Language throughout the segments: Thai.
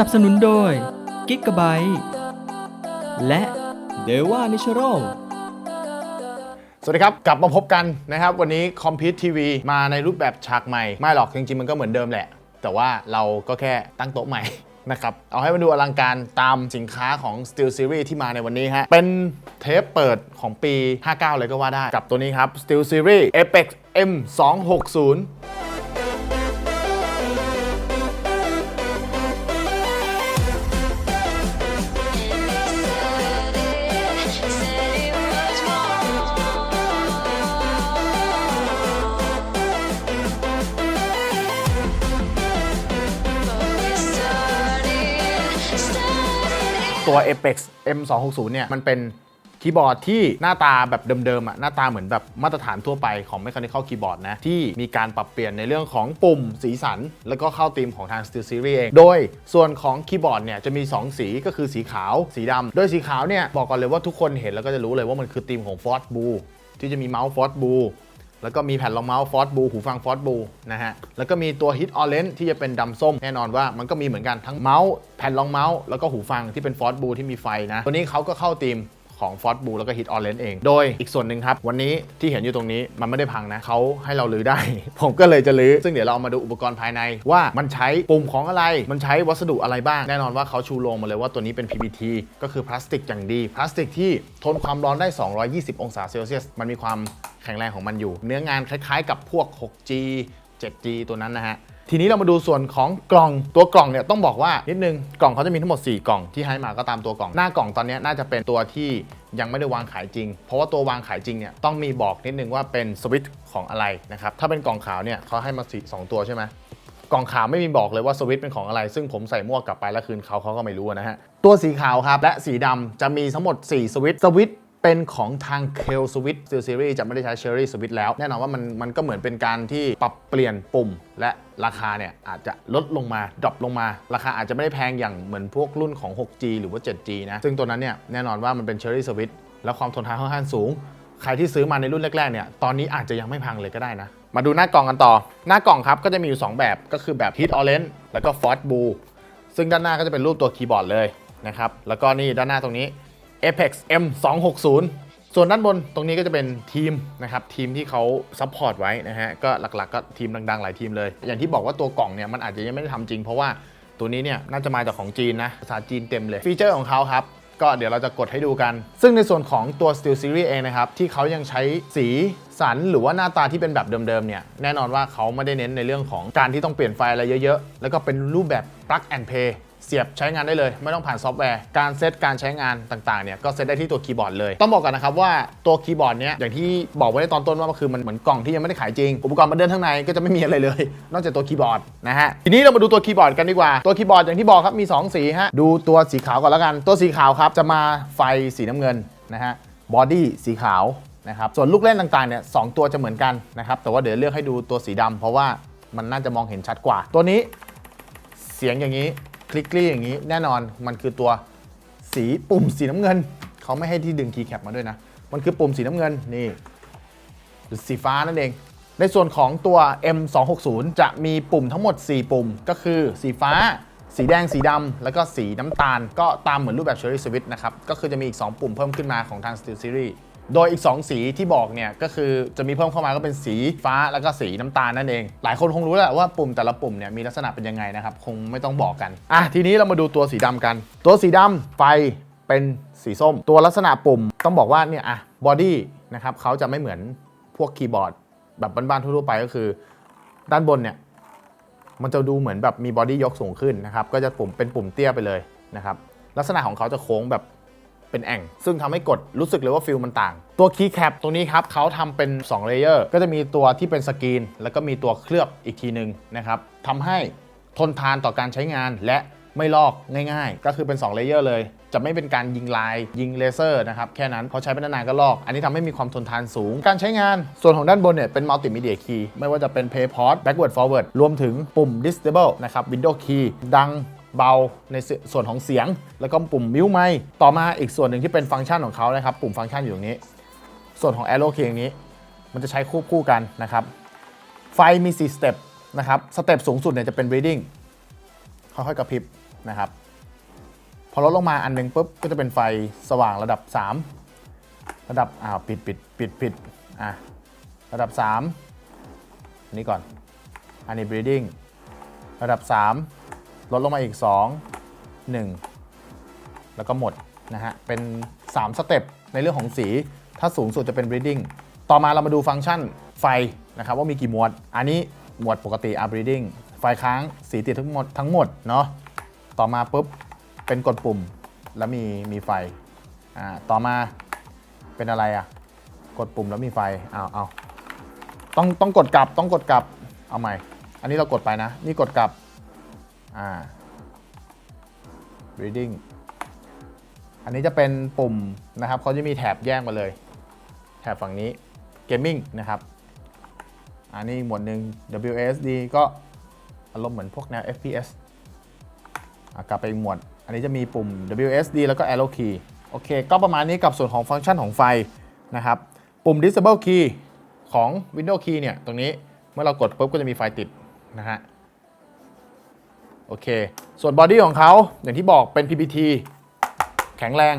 นับสนุนโดย กิกะไบและเดว่านิชโรสวัสดีครับ กลับมาพบกันนะครับ วันนี้คอมพิวทีวีมาในรูปแบบฉากใหม่ ไม่หรอกจริงๆ มันก็เหมือนเดิมแหละ แต่ว่าเราก็แค่ตั้งโต๊ะใหม่นะครับ เอาให้มันดูอลังการตามสินค้าของ Steel Series ที่มาในวันนี้ฮะ เป็นเทปเปิดของปี 59 เลยก็ว่าได้ กับตัวนี้ครับ Steel Series Apex M260 ตัว Apex M 2 6 0 เนี่ยมันเป็นคีย์บอร์ดที่หน้าตาแบบเดิมๆอะหน้าตาเหมือนแบบมาตรฐานทั่วไปของ Mechanical Keyboard นะ ที่มีการปรับเปลี่ยนในเรื่องของปุ่มสีสัน แล้วก็เข้าธีมของทาง Steel Series เอง โดยส่วนของคีย์บอร์ดเนี่ยจะมี 2 สีก็คือสีขาวสีดำโดยสีขาวเนี่ยบอกก่อนเลยว่าทุกคนเห็นแล้วก็จะรู้เลยว่ามันคือธีมของ Ford Blue ที่จะมีเมาส์ Ford Blue แล้วก็มีแผ่นรองเมาส์ฟอสบูหูฟังฟอสบูนะฮะ แล้วก็มีตัวฮิตออเรนที่จะเป็นดำส้ม แน่นอนว่ามันก็มีเหมือนกันทั้งเมาส์แผ่นรองเมาส์แล้วก็หูฟังที่เป็นฟอสบูที่มีไฟนะ ตัวนี้เขาก็เข้าธีม ของฟอสบูแล้วก็ฮิตออเรนเอง โดยอีกส่วนหนึ่งครับ วันนี้ที่เห็นอยู่ตรงนี้มันไม่ได้พังนะเขาให้เราลื้อได้ ผมก็เลยจะลื้อ ซึ่งเดี๋ยวเรามาดูอุปกรณ์ภายใน ว่ามันใช้ปุ่มของอะไร มันใช้วัสดุอะไรบ้าง แน่นอนว่าเขาชูโรงมาเลยว่าตัวนี้เป็น PBT ก็คือพลาสติกอย่างดี พลาสติกที่ทนความร้อนได้ 220 องศาเซลเซียส มันมีความแข็งแรงของมันอยู่ เนื้องานคล้ายๆ กับพวก 6G 7G ตัวนั้นนะฮะ ทีนี้เรามาดูส่วนของกล่องตัวกล่องเนี่ยต้องบอกว่านิดนึงกล่องเขาจะมีทั้งหมด 4 กล่องที่ให้มาก็ตามตัวกล่อง หน้ากล่องตอนนี้น่าจะเป็นตัวที่ยังไม่ได้วางขายจริง เพราะว่าตัววางขายจริงเนี่ยต้องมีบอกนิดนึงว่าเป็นสวิตช์ของอะไรนะครับถ้าเป็นกล่องขาวเนี่ยเขาให้มาสีสองตัวใช่ไหมกล่องขาวไม่มีบอกเลยว่าสวิตช์เป็นของอะไร ซึ่งผมใส่มั่วกลับไปแล้วคืนเขาเขาก็ไม่รู้นะฮะตัวสีขาวครับและสีดำจะมีทั้งหมด 4 สวิตช์สวิตช์ เป็นของทาง k e l Switch Steel Series จะไม่ได้ใช้ Cherry Switch แล้ว แน่นอนว่ามันมันก็เหมือนเป็นการที่ปรับเปลี่ยนปุ่ม และราคาเนี่ยอาจจะลดลงมาดรอปลงมา ราคาอาจจะไม่ได้แพงอย่างเหมือนพวกรุ่นของ 6G หรือว่า 7G นะ ซึ่งตัวนั้นเนี่ยแน่นอนว่ามันเป็น Cherry Switch แล้วความทนทานค่อนข้างสูง ใครที่ซื้อมาในรุ่นแรกๆเนี่ยตอนนี้อาจจะยังไม่พังเลยก็ได้นะ มาดูหน้ากล่องกันต่อ หน้ากล่องครับก็จะมีอยู่ 2 แบบก็คือแบบ Heat Orange แล้วก็ Ford Blue ซึ่งด้านหน้าก็จะเป็นรูปตัวคีย์บอร์ดเลยนะครับแล้วก็นี่ด้านหน้าตรงนี้ Apex M 2 6 0 ส่วนด้านบนตรงนี้ก็จะเป็นทีมนะครับทีมที่เขาซัพพอร์ตไว้นะฮะก็หลักๆก็ทีมดังๆ หลายทีมเลย อย่างที่บอกว่าตัวกล่องเนี่ยมันอาจจะยังไม่ได้ทำจริง เพราะว่าตัวนี้เนี่ยน่าจะมาจากของจีนนะภาษาจีนเต็มเลย ฟีเจอร์ของเขาครับ ก็เดี๋ยวเราจะกดให้ดูกัน ซึ่งในส่วนของตัว Steel Series เองนะครับ ที่เขายังใช้สีสันหรือว่าหน้าตาที่เป็นแบบเดิมๆเนี่ยแน่นอนว่าเขาไม่ได้เน้นในเรื่องของการที่ต้องเปลี่ยนไฟล์อะไรเยอะๆ แล้วก็เป็นรูปแบบ plug and play เสียบใช้งานได้เลย ไม่ต้องผ่านซอฟต์แวร์ การเซตการใช้งานต่างๆเนี่ยก็เซตได้ที่ตัวคีย์บอร์ดเลย ต้องบอกก่อนนะครับว่าตัวคีย์บอร์ดเนี่ยอย่างที่บอกไว้ในตอนต้นว่ามันคือมันเหมือนกล่องที่ยังไม่ได้ขายจริง อุปกรณ์มันเดินข้างในก็จะไม่มีอะไรเลย นอกจากตัวคีย์บอร์ดนะฮะทีนี้เรามาดูตัวคีย์บอร์ดกันดีกว่าตัวคีย์บอร์ดอย่างที่บอกครับมี2สีฮะดูตัวสีขาวก่อนแล้วกัน ตัวสีขาวครับจะมาไฟสีน้ำเงินนะฮะบอดี้สีขาวนะครับส่วนลูกเล่นต่างๆเนี่ยสองตัวจะเหมือนกันนะครับแต่ว่าเดี๋ยวเลือกให้ดูตัวสีดำเพราะว่ามันน่าจะมองเห็นชัดกว่า ตัวนี้เสียงอย่างนี้ ลิกกลี่อย่างนี้แน่นอนมันคือตัวสีปุ่มสีน้ำเงิน เขาไม่ให้ที่ดึงคีย์แคปมาด้วยนะ มันคือปุ่มสีน้ำเงินนี่สีฟ้านั่นเอง ในส่วนของตัว M260 จะมีปุ่มทั้งหมด 4 ปุ่ม ก็คือสีฟ้า สีแดงสีดำแล้วก็สีน้ำตาล ก็ตามเหมือนรูปแบบ Cherry Switch นะครับ ก็คือจะมีอีก 2 ปุ่มเพิ่มขึ้นมาของทาง Steel Series โดยอีก 2 สีที่บอกเนี่ยก็คือจะมีเพิ่มเข้ามาก็เป็นสีฟ้าแล้วก็สีน้ำตาลนั่นเอง หลายคนคงรู้แหละว่าปุ่มแต่ละปุ่มเนี่ยมีลักษณะเป็นยังไงนะครับคงไม่ต้องบอกกันอะทีนี้เรามาดูตัวสีดำกัน ตัวสีดำไฟเป็นสีส้ม ตัวลักษณะปุ่มต้องบอกว่าเนี่ยอะบอดี้นะครับเขาจะไม่เหมือนพวกคีย์บอร์ดแบบบ้านๆทั่วๆไปก็คือ ด้านบนเนี่ยมันจะดูเหมือนแบบมีบอดี้ยกสูงขึ้นนะครับก็จะปุ่มเป็นปุ่มเตี้ยไปเลยนะครับลักษณะของเขาจะโค้งแบบ เป็นแอ่ง ซึ่งทำให้กดรู้สึกเลยว่าฟิลมันต่าง ตัวคีย์แคปตรงนี้ครับเขาทำเป็น2เลเยอร์ก็จะมีตัวที่เป็นสกรีน แล้วก็มีตัวเคลือบอีกทีหนึ่งนะครับทำให้ทนทานต่อการใช้งานและไม่ลอกง่ายๆ ก็คือเป็น2เลเยอร์เลย จะไม่เป็นการยิงลายยิงเลเซอร์นะครับ แค่นั้นพอใช้ไปนานๆก็ลอก อันนี้ทำให้มีความทนทานสูง การใช้งานส่วนของด้านบนเนี่ยเป็นมัลติมีเดียคีย์ไม่ว่าจะเป็น Play Port Backward Forward รวมถึงปุ่ม Disable นะครับ Window Key ดัง เบาในส่วนของเสียง แล้วก็ปุ่มมิวไมค์ต่อมาอีกส่วนหนึ่งที่เป็นฟังก์ชันของเขานะครับ ปุ่มฟังก์ชันอยู่ตรงนี้ ส่วนของ Arrow Key อย่างนี้ มันจะใช้ควบคู่กันนะครับ ไฟมี 4 สเต็ปนะครับ สเต็ปสูงสุดเนี่ยจะเป็น reading ค่อยๆกระพริบนะครับ พอลดลงมาอันหนึงปุ๊บก็จะเป็นไฟสว่างระดับ 3 ระดับอ้าวปิดปิดปิดปิดอะระดับ 3 อันนี้ก่อนอันนี้ breathing ระดับ 3 ลดลงมาอีก 2 1 แล้วก็หมดนะฮะ เป็น 3 สเต็ปในเรื่องของสี ถ้าสูงสุดจะเป็น breathing ต่อมาเรามาดูฟังก์ชันไฟนะครับว่ามีกี่หมวด อันนี้หมวดปกติ are breathing ไฟค้างสีติดทั้งหมดทั้งหมดเนาะ ต่อมาปุ๊บเป็นกดปุ่มแล้วมีมีไฟ อ่า ต่อมาเป็นอะไรอะ กดปุ่มแล้วมีไฟเอาเอาต้องต้องกดกลับต้องกดกลับ เอาใหม่ อันนี้เรากดไปนะ นี่กดกลับ อ่า reading อันนี้จะเป็นปุ่มนะครับเขาจะมีแถบแยกมาเลย แถบฝั่งนี้ gaming นะครับ อันนี้หมวดหนึ่ง WSD ก็อารมณ์เหมือนพวกแนว FPS อะกลับไปอีกหมวด อันนี้จะมีปุ่ม WSD แล้วก็ arrow key โอเค ก็ประมาณนี้กับส่วนของฟังก์ชันของไฟนะครับ ปุ่ม disable key ของ Windows key เนี่ย ตรงนี้เมื่อเรากดปุ๊บก็จะมีไฟติดนะฮะ โอเค ส่วนบอดี้ของเขาอย่างที่บอกเป็น PPT แข็งแรง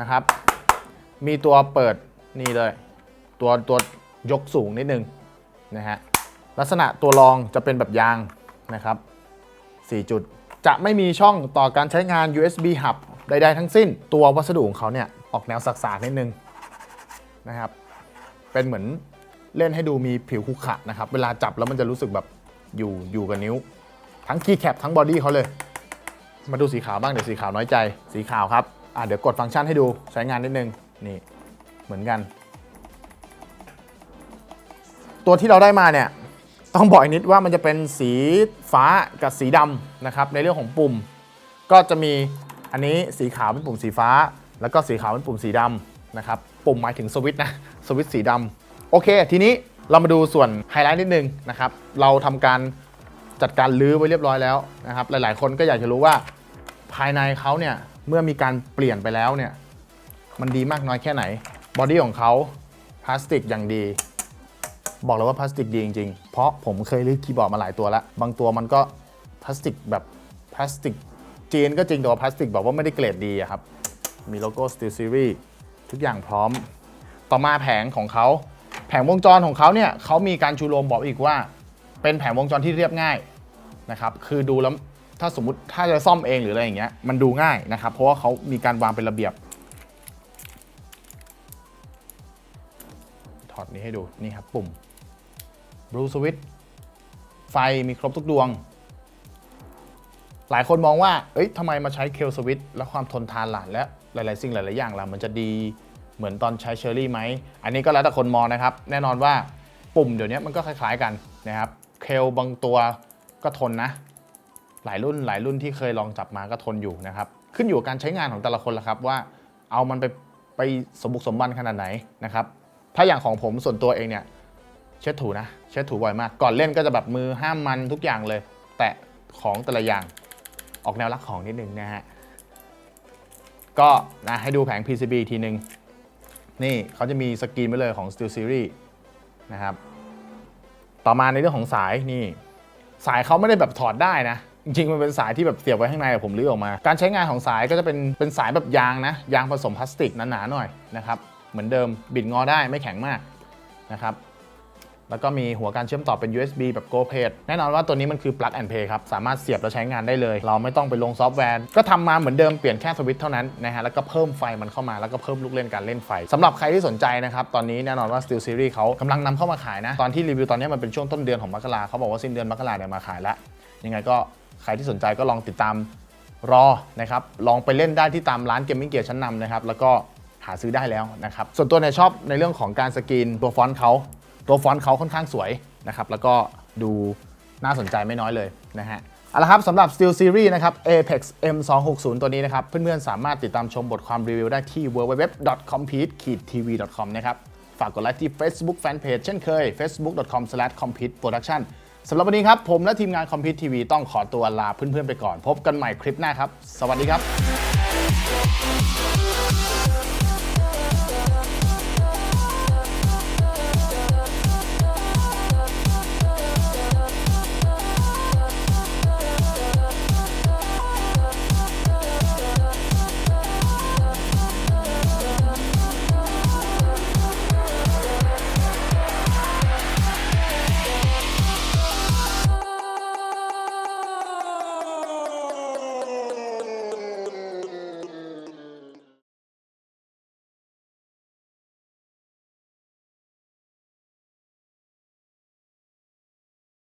นะครับ มีตัวเปิดนี่เลย ตัวตัวยกสูงนิดนึงนะฮะลักษณะตัวรองจะเป็นแบบยางนะครับ 4 จุดจะไม่มีช่องต่อการใช้งาน USB hub ใดๆทั้งสิ้น ตัววัสดุของเขาเนี่ย ออกแนวสักๆนิดนึงนะครับ เป็นเหมือนเล่นให้ดูมีผิวขรุขระนะครับ เวลาจับแล้วมันจะรู้สึกแบบอยู่อยู่กับนิ้ว ทั้งคีย์แคปทั้งบอดี้เขาเลย มาดูสีขาวบ้าง เดี๋ยวสีขาวน้อยใจ สีขาวครับอะเดี๋ยวกดฟังก์ชันให้ดูใช้งานนิดนึง นี่ เหมือนกัน ตัวที่เราได้มาเนี่ย ต้องบอกอีกนิดว่ามันจะเป็นสีฟ้ากับสีดำนะครับ ในเรื่องของปุ่ม ก็จะมีอันนี้สีขาวเป็นปุ่มสีฟ้า แล้วก็สีขาวเป็นปุ่มสีดำนะครับ ปุ่มหมายถึงสวิตช์นะ สวิตช์สีดำโอเค ทีนี้เรามาดูส่วนไฮไลท์นิดนึงนะครับ เราทำการ จัดการลื้อไว้เรียบร้อยแล้วนะครับหลายๆ คนก็อยากจะรู้ว่าภายในเขาเนี่ยเมื่อมีการเปลี่ยนไปแล้วเนี่ยมันดีมากน้อยแค่ไหนบอดี้ของเขาพลาสติกอย่างดี บอกเลยว่าพลาสติกดีจริงๆ เพราะผมเคยลื้อคีย์บอร์ดมาหลายตัวแล้วบางตัวมันก็พลาสติกแบบพลาสติกจีนก็จริงแต่ว่าพลาสติกแบบว่าไม่ได้เกรดดีครับ มีโลโก้ Steel Series ทุกอย่างพร้อม ต่อมาแผงของเขาแผงวงจรของเขาเนี่ยเขามีการชูโรงบอกอีกว่า เป็นแผงวงจรที่เรียบง่าย นะครับคือดูแล้วถ้าสมมติถ้าจะซ่อมเองหรืออะไรอย่างเงี้ยมันดูง่ายนะครับ เพราะว่าเขามีการวางเป็นระเบียบถอดนี้ให้ดูนี่ครับปุ่ม Blue Switch ไฟมีครบทุกดวง หลายคนมองว่า เอ้ยทำไมมาใช้เคลสวิตแล้วความทนทานล่ะและหลาย ๆ สิ่งหลาย ๆ อย่างล่ะมันจะดีเหมือนตอนใช้เชอร์รี่ไหม อันนี้ก็แล้วแต่คนมองนะครับ แน่นอนว่าปุ่มเดี๋ยวนี้มันก็คล้าย ๆ กันนะครับ เคลบางตัว ก็ทนนะ หลายรุ่นหลายรุ่นที่เคยลองจับมาก็ทนอยู่นะครับ ขึ้นอยู่กับการใช้งานของแต่ละคนละครับว่าเอามันไปไปสมบุกสมบันขนาดไหนนะครับ ถ้าอย่างของผมส่วนตัวเองเนี่ยเช็ดถูนะ เช็ดถูบ่อยมาก ก่อนเล่นก็จะแบบมือห้ามมันทุกอย่างเลย แตะของแต่ละอย่างออกแนวรักของนิดนึงนะฮะ ก็นะให้ดูแผง PCB ทีนึง นี่เขาจะมีสกรีนไว้เลยของ Steel Series นะครับ ต่อมาในเรื่องของสายนี่ สายเขาไม่ได้แบบถอดได้นะ จริงๆ มันเป็นสายที่แบบเสียบไว้ข้างในแต่ผมรื้อออกมา การใช้งานของสายก็จะเป็นเป็นสายแบบยางนะ ยางผสมพลาสติกหนาๆหน่อยนะครับ เหมือนเดิมบิดงอได้ไม่แข็งมากนะครับ แล้วก็มีหัวการเชื่อมต่อเป็น USB แบบ Go p a d แน่นอนว่าตัวนี้มันคือ plug and play ครับ สามารถเสียบแล้วใช้งานได้เลย เราไม่ต้องไปลงซอฟต์แวร์ ก็ทำมาเหมือนเดิมเปลี่ยนแค่สวิตช์เท่านั้นนะฮะ แล้วก็เพิ่มไฟมันเข้ามา แล้วก็เพิ่มลูกเล่นการเล่นไฟสำหรับใครที่สนใจนะครับ ตอนนี้แน่นอนว่า Steel Series เขากำลังนำเข้ามาขายนะ ตอนที่รีวิวตอนนี้มันเป็นช่วงต้นเดือนของมกราเขาบอกว่าสิ้นเดือนมกราเนี่ยมาขายแล้ว ยังไงก็ใครที่สนใจก็ลองติดตามรอนะครับ ลองไปเล่นได้ที่ตามร้านเกมมิ่งเกียร์ชั้นนำนะครับ แล้วก็หาซื้อได้แล้วนะครับ ส่วนตัวเนี่ยชอบในเรื่องของการสกรีนตัวฟอนต์เขา ตัวฟอนต์เขาค่อนข้างสวยนะครับ แล้วก็ดูน่าสนใจไม่น้อยเลยนะฮะเอาละครับสำหรับ Steel Series นะครับ Apex M260 ตัวนี้นะครับ เพื่อนๆ สามารถติดตามชมบทความรีวิวได้ที่ www.compete-tv.com นะครับ ฝากกดไลค์ที่ Facebook Fanpage เช่นเคย facebook.com/competeproduction สำหรับวันนี้ครับ ผมและทีมงาน Compete TV ต้องขอตัวลาเพื่อนๆ ไปก่อน พบกันใหม่คลิปหน้าครับ สวัสดีครับ